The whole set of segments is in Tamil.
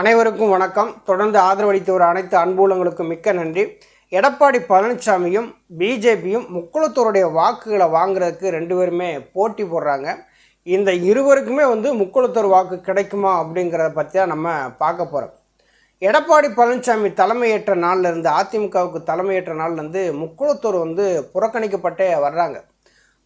அனைவருக்கும் வணக்கம். தொடர்ந்து ஆதரவளித்து வரும் அனைத்து அன்புலங்களுக்கும் மிக்க நன்றி. எடப்பாடி பழனிசாமியும் பிஜேபியும் முக்குளத்தூருடைய வாக்குகளை வாங்குறதுக்கு ரெண்டு பேருமே போட்டி போடுறாங்க. இந்த இருவருக்குமே வந்து முக்குளத்தூர் வாக்கு கிடைக்குமா அப்படிங்கிறத பற்றி தான் நம்ம பார்க்க போகிறோம் எடப்பாடி பழனிசாமி தலைமையேற்ற நாள்லேருந்து அதிமுகவுக்கு தலைமையேற்ற நாள்லேருந்து முக்குளத்தூர் வந்து புறக்கணிக்கப்பட்டே வர்றாங்க.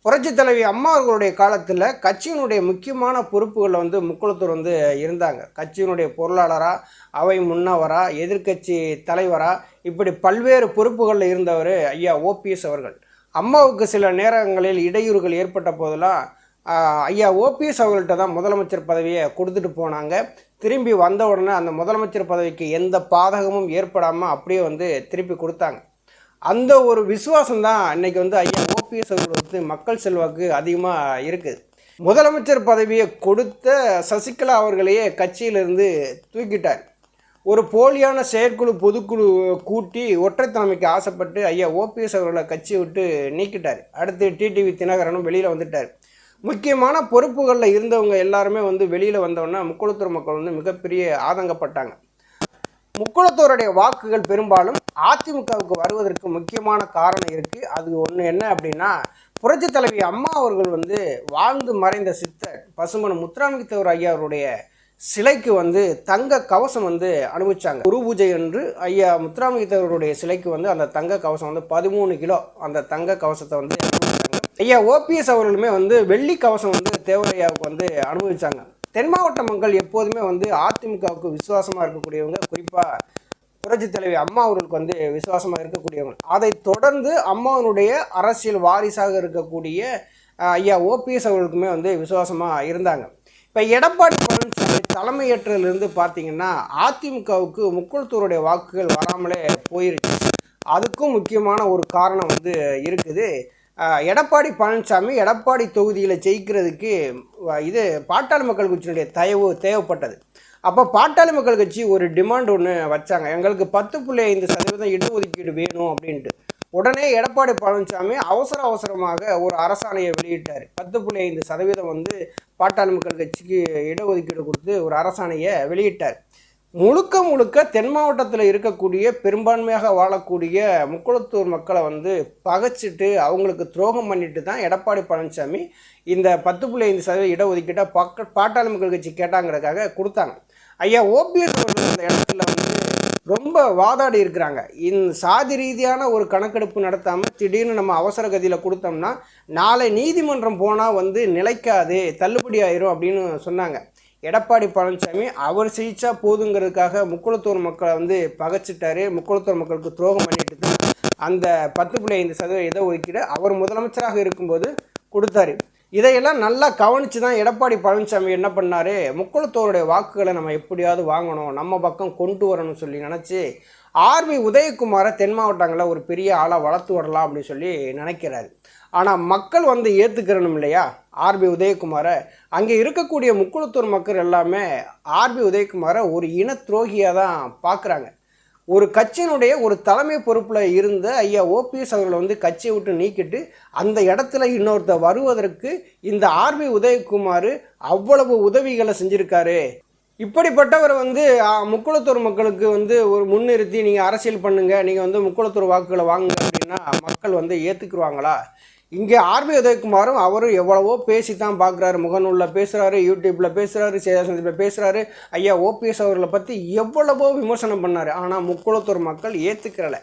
புரட்சி தலைவி அம்மா அவர்களுடைய காலத்தில் கட்சியினுடைய முக்கியமான பொறுப்புகளில் வந்து முக்குளத்தூர் வந்து இருந்தாங்க. கட்சியினுடைய பொருளாளராக அவை முன்னவராக எதிர்க்கட்சி தலைவராக இப்படி பல்வேறு பொறுப்புகளில் இருந்தவர் ஐயா ஓபிஎஸ் அவர்கள். அம்மாவுக்கு சில நேரங்களில் இடையூறுகள் ஏற்பட்ட போதெல்லாம் ஐயா ஓபிஎஸ் அவர்கள்ட்ட தான் முதலமைச்சர் பதவியை கொடுத்துட்டு போனாங்க. திரும்பி வந்த உடனே அந்த முதலமைச்சர் பதவிக்கு எந்த பாதகமும் ஏற்படாமல் அப்படியே வந்து திருப்பி கொடுத்தாங்க. அந்த ஒரு விசுவாசம் தான் இன்னைக்கு வந்து ஐயா ஓபிஎஸ் அவர்கள் வந்து மக்கள் செல்வாக்கு அதிகமாக இருக்குது முதலமைச்சர் பதவியை கொடுத்த சசிகலா அவர்களையே கட்சியிலிருந்து தூக்கிட்டார். ஒரு போலியான செயற்குழு பொதுக்குழு கூட்டி ஒற்றைத்தலைமைக்கு ஆசைப்பட்டு ஐயா ஓபிஎஸ் அவர்களை கட்சியை விட்டு நீக்கிட்டார். அடுத்து டிடிவி தினகரனும் வெளியில் வந்துட்டார். முக்கியமான பொறுப்புகளில் இருந்தவங்க எல்லாருமே வந்து வெளியில் வந்தோன்னா முக்குளத்தூர் மக்கள் வந்து மிகப்பெரிய ஆதங்கப்பட்டாங்க. முக்குளத்தோருடைய வாக்குகள் பெரும்பாலும் அதிமுகவுக்கு வருவதற்கு முக்கியமான காரணம் இருக்குது அது ஒன்று என்ன அப்படின்னா புரட்சி தலைவி அம்மா அவர்கள் வந்து வாழ்ந்து மறைந்த சித்தர் பசுமன் முத்துராமலிங்கத்தேவர் ஐயா அவருடைய சிலைக்கு வந்து தங்க கவசம் வந்து அனுபவிச்சாங்க குரு பூஜை என்று ஐயா முத்துராமலிங்கத்தேவருடைய சிலைக்கு வந்து அந்த தங்க கவசம் வந்து பதிமூணு கிலோ அந்த தங்க கவசத்தை வந்து அனுபவிச்சாங்க ஐயா ஓபிஎஸ் அவர்களுமே வந்து வெள்ளி கவசம் வந்து தேவரையாவுக்கு வந்து அனுபவிச்சாங்க தென் மாவட்ட மக்கள் எப்போதுமே வந்து அதிமுகவுக்கு விசுவாசமாக இருக்கக்கூடியவங்க குறிப்பாக புரட்சி தலைவி அம்மா அவர்களுக்கு வந்து விசுவாசமாக இருக்கக்கூடியவங்க. அதை தொடர்ந்து அம்மாவனுடைய அரசியல் வாரிசாக இருக்கக்கூடிய ஐயா ஓபிஎஸ் அவர்களுக்குமே வந்து விசுவாசமாக இருந்தாங்க. இப்போ எடப்பாடி பழனிசாமி தலைமையேற்றிலிருந்து பார்த்தீங்கன்னா அதிமுகவுக்கு முக்குளத்தூருடைய வாக்குகள் வராமலே போயிருச்சு. அதுக்கும் முக்கியமான ஒரு காரணம் வந்து இருக்குது. எடப்பாடி பழனிசாமி எடப்பாடி தொகுதியில் ஜெயிக்கிறதுக்கு இது பாட்டாளி மக்கள் கட்சியினுடைய தயவு தேவைப்பட்டது. அப்போ பாட்டாளி மக்கள் கட்சி ஒரு டிமாண்ட் ஒன்று வச்சாங்க. எங்களுக்கு பத்து புள்ளி ஐந்து சதவீதம் இடஒதுக்கீடு வேணும் அப்படின்ட்டு. உடனே எடப்பாடி பழனிசாமி அவசர அவசரமாக ஒரு அரசாணையை வெளியிட்டார். பத்து புள்ளி ஐந்து சதவீதம் வந்து பாட்டாளி மக்கள் கட்சிக்கு இடஒதுக்கீடு கொடுத்து ஒரு அரசாணையை வெளியிட்டார். முழுக்க முழுக்க தென் மாவட்டத்தில் இருக்கக்கூடிய பெரும்பான்மையாக வாழக்கூடிய முக்குளத்தூர் மக்களை வந்து பகைச்சிட்டு அவங்களுக்கு துரோகம் பண்ணிட்டு தான் எடப்பாடி பழனிசாமி இந்த பத்து புள்ளி ஐந்து சதவீத இடஒதுக்கீட்டை பக்க பாட்டாளி மக்கள் கட்சி கேட்டாங்கிறதுக்காக கொடுத்தாங்க. ஐயா ஓபிஎஸ் அவர்கள் இந்த இடத்துல வந்து ரொம்ப வாதாடி இருக்கிறாங்க. இந்த சாதி ரீதியான ஒரு கணக்கெடுப்பு நடத்தாமல் திடீர்னு நம்ம அவசர கதியில் கொடுத்தோம்னா நாளை நீதிமன்றம் போனால் வந்து நிலைக்காது தள்ளுபடி ஆயிரும் அப்படின்னு சொன்னாங்க. எடப்பாடி பழனிசாமி அவர் சிகிச்சா போதுங்கிறதுக்காக முக்குளத்தூர் மக்களை வந்து பகைச்சிட்டாரு. முக்குளத்தூர் மக்களுக்கு துரோகம் பண்ணிட்டு தான் அந்த பத்து புள்ளி ஐந்து சதவீத இதை ஒதுக்கீடு? அவர் முதலமைச்சராக இருக்கும்போது கொடுத்தாரு. இதையெல்லாம் நல்லா கவனித்து தான் எடப்பாடி பழனிசாமி என்ன பண்ணார்? முக்குளத்தோருடைய வாக்குகளை நம்ம எப்படியாவது வாங்கணும் நம்ம பக்கம் கொண்டு வரணும்னு சொல்லி நினச்சி ஆர்மி உதயகுமாரை தென் மாவட்டங்களில் ஒரு பெரிய ஆளாக வளர்த்து வரலாம் அப்படின்னு சொல்லி நினைக்கிறாரு. ஆனால் மக்கள் வந்து ஏற்றுக்கிறணும் இல்லையா? ஆர்பி உதயகுமாரை. அங்கே இருக்கக்கூடிய முக்குளத்தூர் மக்கள் எல்லாமே ஆர்பி உதயகுமாரை ஒரு இன துரோகியாக தான் பார்க்குறாங்க. ஒரு கட்சியினுடைய ஒரு தலைமை பொறுப்பில் இருந்த ஐயா ஓபிஎஸ் அவர்களை வந்து கட்சியை விட்டு நீக்கிட்டு அந்த இடத்துல இன்னொருத்தர் வருவதற்கு இந்த ஆர்பி உதயகுமார் அவ்வளவு உதவிகளை செஞ்சுருக்காரு. இப்படிப்பட்டவர் வந்து முக்குளத்தூர் மக்களுக்கு வந்து ஒரு முன்னிறுத்தி நீங்கள் அரசியல் பண்ணுங்கள் நீங்கள் வந்து முக்குளத்தூர் வாக்குகளை வாங்குங்க அப்படின்னா மக்கள் வந்து ஏற்றுக்குருவாங்களா இங்கே ஆர்பி உதயகுமாரும் அவரும் எவ்வளவோ பேசி தான் பார்க்குறாரு. முகநூலில் பேசுகிறாரு யூடியூப்பில் பேசுகிறாரு சேதா சந்திப்பில் பேசுகிறாரு ஐயா ஓபிஎஸ் அவர்களை பற்றி எவ்வளவோ விமர்சனம் பண்ணார். ஆனால் முக்குளத்தூர் மக்கள் ஏற்றுக்கிறலை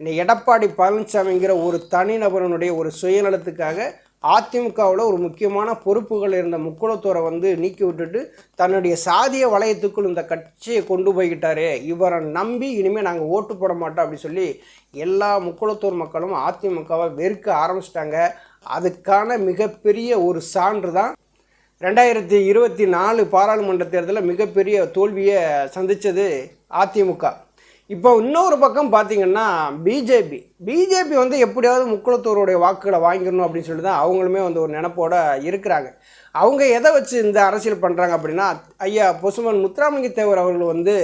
இந்த எடப்பாடி பழனிசாமிங்கிற ஒரு தனிநபரனுடைய ஒரு சுயநலத்துக்காக அதிமுகவில் ஒரு முக்கியமான பொறுப்புகள் இருந்த முக்குளத்தூரை வந்து நீக்கி விட்டுட்டு தன்னுடைய சாதிய வளையத்துக்குள் இந்த கட்சியை கொண்டு போய்கிட்டாரு. இவரை நம்பி இனிமேல் நாங்கள் ஓட்டு போட மாட்டோம் அப்படின்னு சொல்லி எல்லா முக்குளத்தூர் மக்களும் அதிமுகவை வெறுக்க ஆரம்பிச்சிட்டாங்க. அதுக்கான மிகப்பெரிய ஒரு சான்று தான் ரெண்டாயிரத்தி இருபத்தி நாலு பாராளுமன்ற தேர்தலில் மிகப்பெரிய தோல்வியை சந்தித்தது அதிமுக. இப்போ இன்னொரு பக்கம் பார்த்தீங்கன்னா பிஜேபி பிஜேபி வந்து எப்படியாவது முக்குளத்தூருடைய வாக்குகளை வாங்கிடணும் அப்படின்னு சொல்லிட்டு தான் அவங்களுமே வந்து ஒரு நினப்போட இருக்கிறாங்க. அவங்க எதை வச்சு இந்த அரசியல் பண்ணுறாங்க அப்படின்னா ஐயா பொசுமன் முத்துராமலிங்க தேவர் அவர்கள் வந்து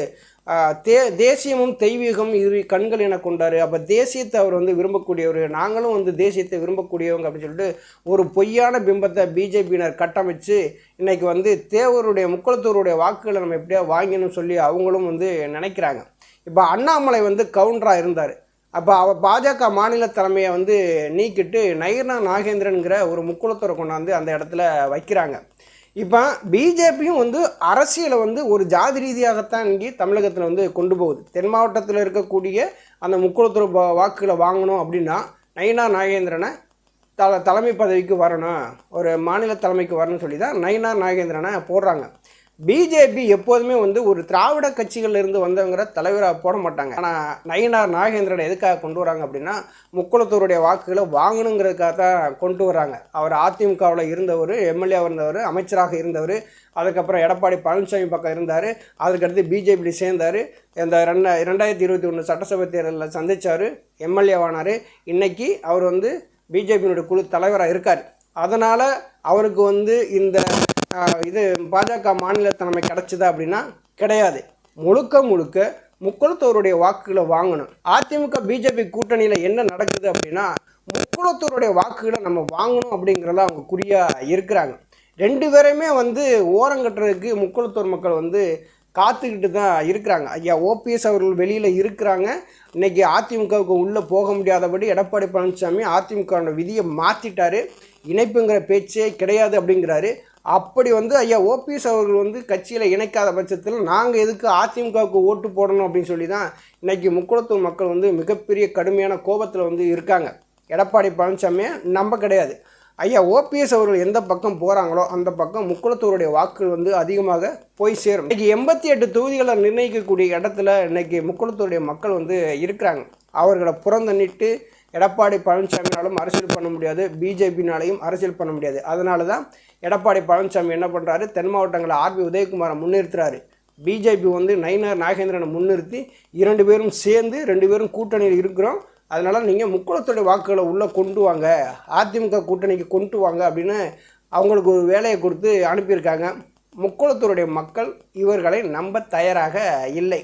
தே தேசியமும் தெய்வீகம் இரு கண்கள் என கொண்டார். அப்போ தேசியத்தை அவர் வந்து விரும்பக்கூடியவர். நாங்களும் வந்து தேசியத்தை விரும்பக்கூடியவங்க அப்படின்னு சொல்லிட்டு ஒரு பொய்யான பிம்பத்தை பிஜேபியினர் கட்டமைச்சு இன்றைக்கி வந்து தேவருடைய முக்குளத்தூருடைய வாக்குகளை நம்ம எப்படியா வாங்கணும்னு சொல்லி அவங்களும் வந்து நினைக்கிறாங்க. இப்போ அண்ணாமலை வந்து கவுண்டராக இருந்தார். அப்போ அவ பாஜக மாநில தலைமையை வந்து நீக்கிட்டு நயிர்னா நாகேந்திரனுங்கிற ஒரு முக்குளத்தூரை கொண்டாந்து அந்த இடத்துல வைக்கிறாங்க. இப்போ பிஜேபியும் வந்து அரசியலை வந்து ஒரு ஜாதி ரீதியாகத்தான் இங்கே தமிழகத்தில் வந்து கொண்டு போகுது. தென் மாவட்டத்தில் இருக்கக்கூடிய அந்த முக்குளத்தூர் வாக்குகளை வாங்கணும் அப்படின்னா நயினா நாகேந்திரனை தல தலைமை பதவிக்கு வரணும். ஒரு மாநில தலைமைக்கு வரணும்னு சொல்லி தான் நயனா நாகேந்திரனை போடுறாங்க. பிஜேபி எப்போதுமே வந்து ஒரு திராவிட கட்சிகள் இருந்து வந்தவங்கிற தலைவராக போட மாட்டாங்க. ஆனால் நயினார் நாகேந்திரனை எதுக்காக கொண்டு வராங்க அப்படின்னா முக்குளத்தூருடைய வாக்குகளை வாங்கணுங்கிறதுக்காக தான் கொண்டு வராங்க. அவர் அதிமுகவில் இருந்தவர் எம்எல்ஏவாக இருந்தவர் அமைச்சராக இருந்தவர் அதுக்கப்புறம் எடப்பாடி பழனிசாமி பக்கம் இருந்தார் அதுக்கடுத்து பிஜேபியில் சேர்ந்தார் இந்த ரெண்ட ரெண்டாயிரத்தி இருபத்தி ஒன்று சட்டசபை தேர்தலில் சந்திச்சார் எம்எல்ஏவானார் இன்றைக்கி அவர் வந்து பிஜேபியினுடைய குழு தலைவராக இருக்கார். அதனால் அவருக்கு வந்து இந்த இது பாஜக மாநில தலைமை கிடச்சிதா அப்படின்னா கிடையாது. முழுக்க முழுக்க முக்குளத்தோருடைய வாக்குகளை வாங்கணும். அதிமுக பிஜேபி கூட்டணியில் என்ன நடக்குது அப்படின்னா முக்குளத்தோருடைய வாக்குகளை நம்ம வாங்கணும் அப்படிங்கிறத அவங்க குறியாக இருக்கிறாங்க. ரெண்டு பேரையுமே வந்து ஓரங்கட்டுறதுக்கு முக்குளத்தூர் மக்கள் வந்து காத்துக்கிட்டு தான் இருக்கிறாங்க. ஐயா ஓபிஎஸ் அவர்கள் வெளியில் இருக்கிறாங்க. இன்னைக்கு அதிமுகவுக்கு உள்ளே போக முடியாதபடி எடப்பாடி பழனிசாமி அதிமுக விதியை மாற்றிட்டாரு இணைப்புங்கிற பேச்சே கிடையாது அப்படிங்கிறாரு. அப்படி வந்து ஐயா ஓபிஎஸ் அவர்கள் வந்து கட்சியில் இணைக்காத பட்சத்தில் நாங்கள் எதுக்கு அதிமுகவுக்கு ஓட்டு போடணும் அப்படின்னு சொல்லி தான் இன்னைக்கு முக்குளத்தூர் மக்கள் வந்து மிகப்பெரிய கடுமையான கோபத்தில் வந்து இருக்காங்க. எடப்பாடி பழனிசாமியை நம்ப கிடையாது. ஐயா ஓபிஎஸ் அவர்கள் எந்த பக்கம் போகிறாங்களோ அந்த பக்கம் முக்குளத்தூருடைய வாக்குகள் வந்து அதிகமாக போய் சேரும். இன்றைக்கி எண்பத்தி எட்டு தொகுதிகளை நிர்ணயிக்கக்கூடிய இடத்துல இன்னைக்கு முக்குளத்தூருடைய மக்கள் வந்து இருக்கிறாங்க. அவர்களை புறந்தண்ணிட்டு எடப்பாடி பழனிசாமினாலும் அரசியல் பண்ண முடியாது பிஜேபினாலையும் அரசியல் பண்ண முடியாது. அதனால தான் எடப்பாடி பழனிசாமி என்ன பண்ணுறாரு தென் மாவட்டங்களில் ஆர்பி உதயகுமாரை முன்னிறுத்துறாரு. பிஜேபி வந்து நயினார் நாகேந்திரனை முன்னிறுத்தி இரண்டு பேரும் சேர்ந்து ரெண்டு பேரும் கூட்டணியில் இருக்கிறோம். அதனால் நீங்கள் முக்குளத்துடைய வாக்குகளை உள்ளே கொண்டு வாங்க அதிமுக கூட்டணிக்கு கொண்டு வாங்க அப்படின்னு அவங்களுக்கு ஒரு வேலையை கொடுத்து அனுப்பியிருக்காங்க. முக்குளத்தூருடைய மக்கள் இவர்களை நம்ப தயாராக இல்லை.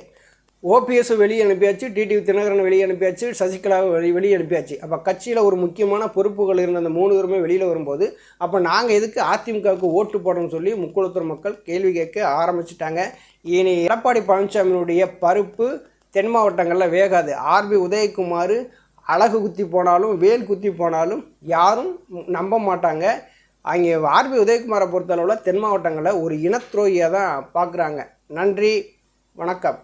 ஓபிஎஸ் வெளியே அனுப்பியாச்சு டிடிவி தினகரன் வெளியே அனுப்பியாச்சு சசிகலாவை வெளி வெளியே அனுப்பியாச்சு. அப்போ கட்சியில் ஒரு முக்கியமான பொறுப்புகள் இருந்த அந்த மூணு பேருமே வெளியில் வரும்போது அப்போ நாங்கள் எதுக்கு அதிமுகவுக்கு ஓட்டு போடணும்னு சொல்லி முக்குளத்தூர் மக்கள் கேள்வி கேட்க ஆரம்பிச்சிட்டாங்க. இனி எடப்பாடி பழனிசாமியினுடைய பருப்பு தென் மாவட்டங்களில் வேகாது. ஆர்பி உதயகுமார் அழகு குத்தி போனாலும் வேல் குத்தி போனாலும் யாரும் நம்ப மாட்டாங்க. அங்கே ஆர்பி உதயகுமாரை பொறுத்தளவில் தென் மாவட்டங்களில் ஒரு இனத்துரோகியாக தான் பார்க்குறாங்க நன்றி வணக்கம்.